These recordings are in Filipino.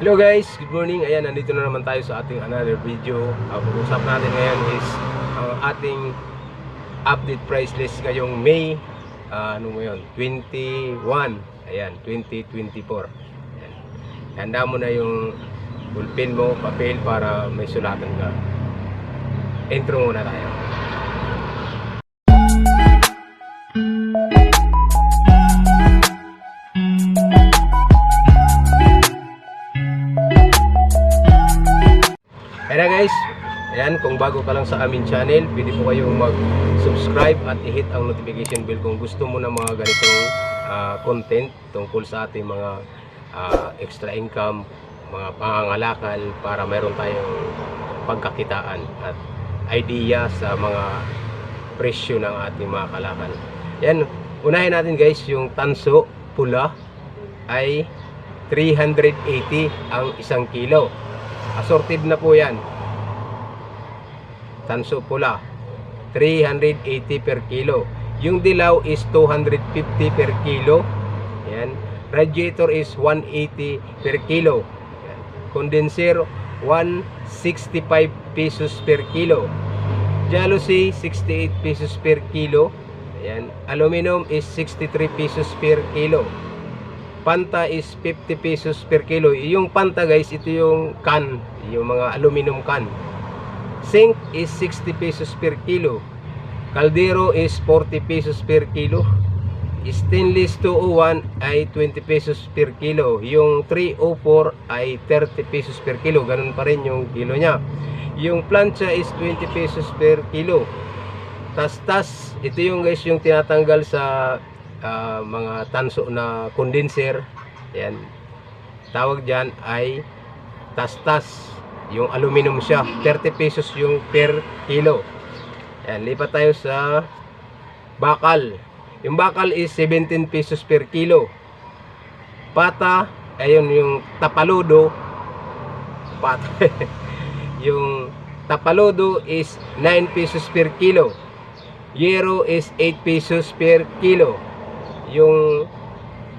Hello guys, good morning. Ayan, nandito na naman tayo sa ating another video. Ang pag-usap natin ngayon is ang ating update price list ngayong May ah, ano mo yun? 21. Ayan, 2024. Ayan. Handa mo na yung ballpen mo, papel para may sulatan ka. Intro muna tayo. Kaya guys, ayan, kung bago ka lang sa aming channel, pwede po kayong mag-subscribe at i-hit ang notification bell kung gusto mo ng mga ganitong ah, content tungkol sa ating mga ah, extra income, mga pangangalakal para meron tayong pagkakitaan at idea sa mga presyo ng ating mga kalakal. Yan, unahin natin guys, yung tanso pula ay 380 ang isang kilo. Assorted na po yan. Tanso pula. 380 per kilo. Yung dilaw is 250 per kilo. Yan. Radiator is 180 per kilo. Condenser 165 pesos per kilo. Jealousy 68 pesos per kilo. Ayan. Aluminum is 63 pesos per kilo. Panta is 50 pesos per kilo. Yung Panta guys, ito yung can, yung mga aluminum can. Zinc is 60 pesos per kilo. Caldero is 40 pesos per kilo. Stainless 201 ay 20 pesos per kilo. Yung 304 ay 30 pesos per kilo. Ganun pa rin yung kilo niya. Yung plancha is 20 pesos per kilo. Tas-tas, ito yung guys yung tinatanggal sa ah, mga tanso na condenser. Yan. Tawag diyan ay tas-tas. Yung aluminum siya. 30 pesos yung per kilo. Yan. Lipat tayo sa bakal. Yung bakal is 17 pesos per kilo. Pata, ayun yung tapaludo. Pata. yung tapaludo is 9 pesos per kilo. Yero is 8 pesos per kilo. Yung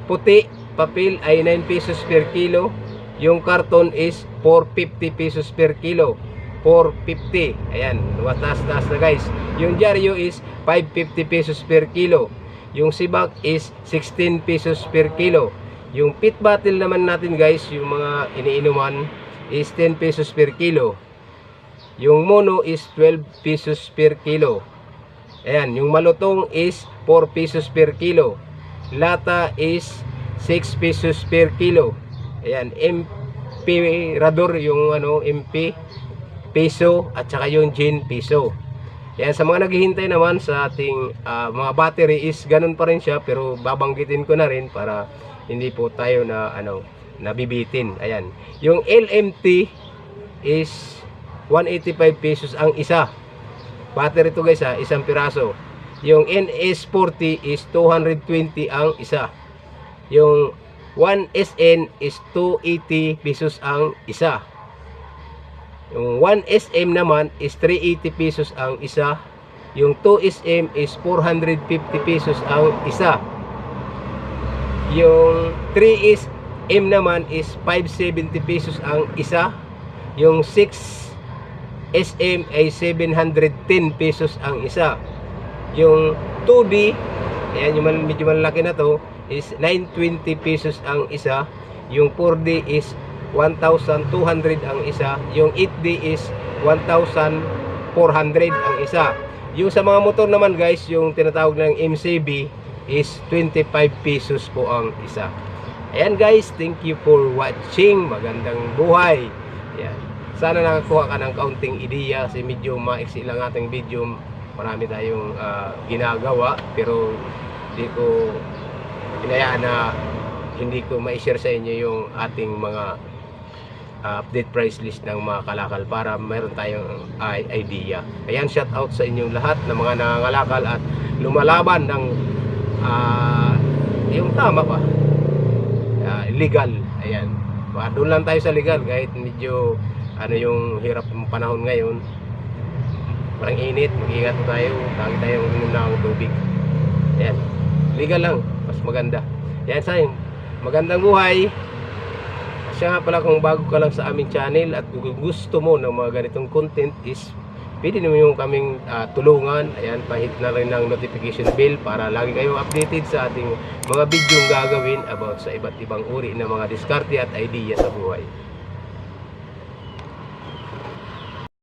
puti, papel ay 9 pesos per kilo. Yung karton is 450 pesos per kilo. 450. Ayan, taas-taas na guys. Yung dyaryo is 550 pesos per kilo. Yung sibak is 16 pesos per kilo. Yung pit bottle naman natin guys, yung mga iniinuman is 10 pesos per kilo. Yung mono is 12 pesos per kilo. Ayan, yung malutong is 4 pesos per kilo. Lata is 6 pesos per kilo. Ayan, MP yung ano, MP peso at saka yung gin peso. Ayan, sa mga naghihintay naman sa ating ah, mga battery is ganun pa rin siya pero babanggitin ko na rin para hindi po tayo na ano nabibitin. Ayan. Yung LMT is 185 pesos ang isa. Battery to guys ha, isang piraso. Yung NS40 is 220 ang isa. Yung 1SN is 280 pesos ang isa. Yung 1SM naman is 380 pesos ang isa. Yung 2SM is 450 pesos ang isa. Yung 3SM naman is 570 pesos ang isa. Yung 6 SM ay 710 pesos ang isa. Yung 2D, ayan yung medyo malaki na to, is 920 pesos ang isa. Yung 4D is 1,200 ang isa. Yung 8D is 1,400 ang isa. Yung sa mga motor naman guys, yung tinatawag ng MCB is 25 pesos po ang isa. Ayan guys, thank you for watching. Magandang buhay. Ayan. Sana nakakuha ka ng kaunting ideya kasi medyo maiksi lang ating video. Marami tayong ah, ginagawa pero hindi ko hinayaan na hindi ko ma-share sa inyo yung ating mga ah, update price list ng mga kalakal para meron tayong i- idea. Ayan, shout out sa inyong lahat ng mga nangangalakal at lumalaban ng ah, yung tama pa. Ah, legal. Ayan. Ah, Doon lang tayo sa legal kahit medyo ano yung hirap ng panahon ngayon. Parang init, mag-ingat tayo. Lagi tayong uminom ng tubig. Ayan. Legal lang. Mas maganda. Yan sa Magandang buhay. siya nga pala kung bago ka lang sa aming channel at gusto mo ng mga ganitong content is pwede naman yung kaming ah, tulungan. Ayan, pahit na rin ng notification bell para lagi kayong updated sa ating mga video gagawin about sa iba't ibang uri ng mga diskarte at idea sa buhay.